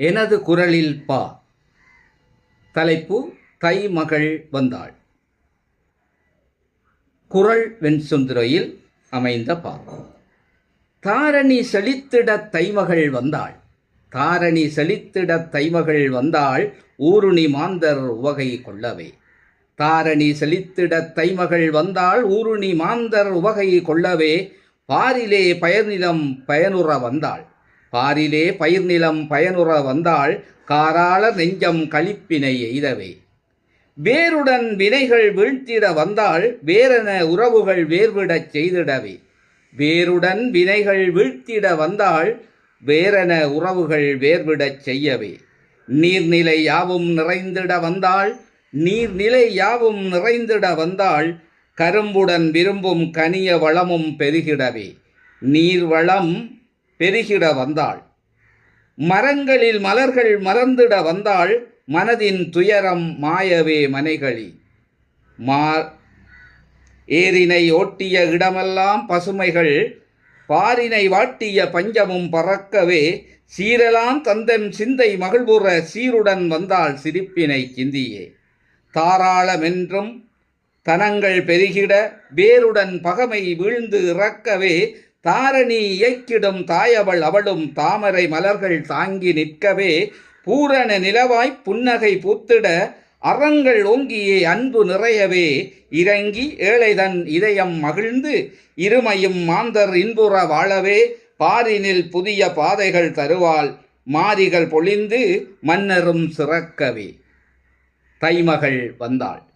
எனது குரலில் பா. தலைப்பு தை மகள் வந்தாள். குரல் வெண்சுந்துரையில் அமைந்த பா. தாரணி செழித்திடத் தைமகள் வந்தாள். தாரணி செழித்திடத் தைமகள் வந்தாள். ஊருணி மாந்தர் உவகை கொள்ளவே. தாரணி செழித்திட தைமகள் வந்தாள். ஊருணி மாந்தர் உவகை கொள்ளவே. பாரிலே பயனிலம் பயனுற வந்தாள். பாரிலே பயிர் நிலம் பயனுற வந்தால் காராள நெஞ்சம் களிப்பினை எய்தவை. வேருடன் வினைகள் வீழ்த்திட வந்தால் வேரென உறவுகள் வேர்விடச் செய்திடவே. வேருடன் வினைகள் வீழ்த்திட வந்தால் வேரென உறவுகள் வேர்விடச் செய்யவே. நீர்நிலை யாவும் நிறைந்திட வந்தால் நீர்நிலை யாவும் நிறைந்திட வந்தால் கரும்புடன் விரும்பும் கனிய வளமும் பெருகிடவே. நீர்வளம் பெருகிட வந்தாள். மரங்களில் மலர்கள் மலர்ந்திட வந்தாள். மனதின் துயரம் மாயவே மனைகளி. மா ஏரினை ஓட்டிய இடமெல்லாம் பசுமைகள். பாரினை வாட்டிய பஞ்சமும் பறக்கவே. சீரெல்லாம் தந்தன் சிந்தை மகிழ்வுற சீருடன் வந்தாள் சிரிப்பினை சிந்தியே தாராளமென்றும் தனங்கள் பெருகிட. வேருடன் பகமை வீழ்ந்து இறக்கவே. தாரணி இயக்கிடும் தாயவள் அவளும் தாமரை மலர்கள் தாங்கி நிற்கவே பூரண நிலவாய்ப் புன்னகை பூத்திட அறங்கள் ஓங்கியே அன்பு நிறையவே. இறங்கி ஏழைதன் இதயம் மகிழ்ந்து இருமையும் மாந்தர் இன்புற வாழவே. பாரினில் புதிய பாதைகள் தருவாள் மாரிகள் பொழிந்து மன்னரும் சிறக்கவே. தைமகள் வந்தாள்.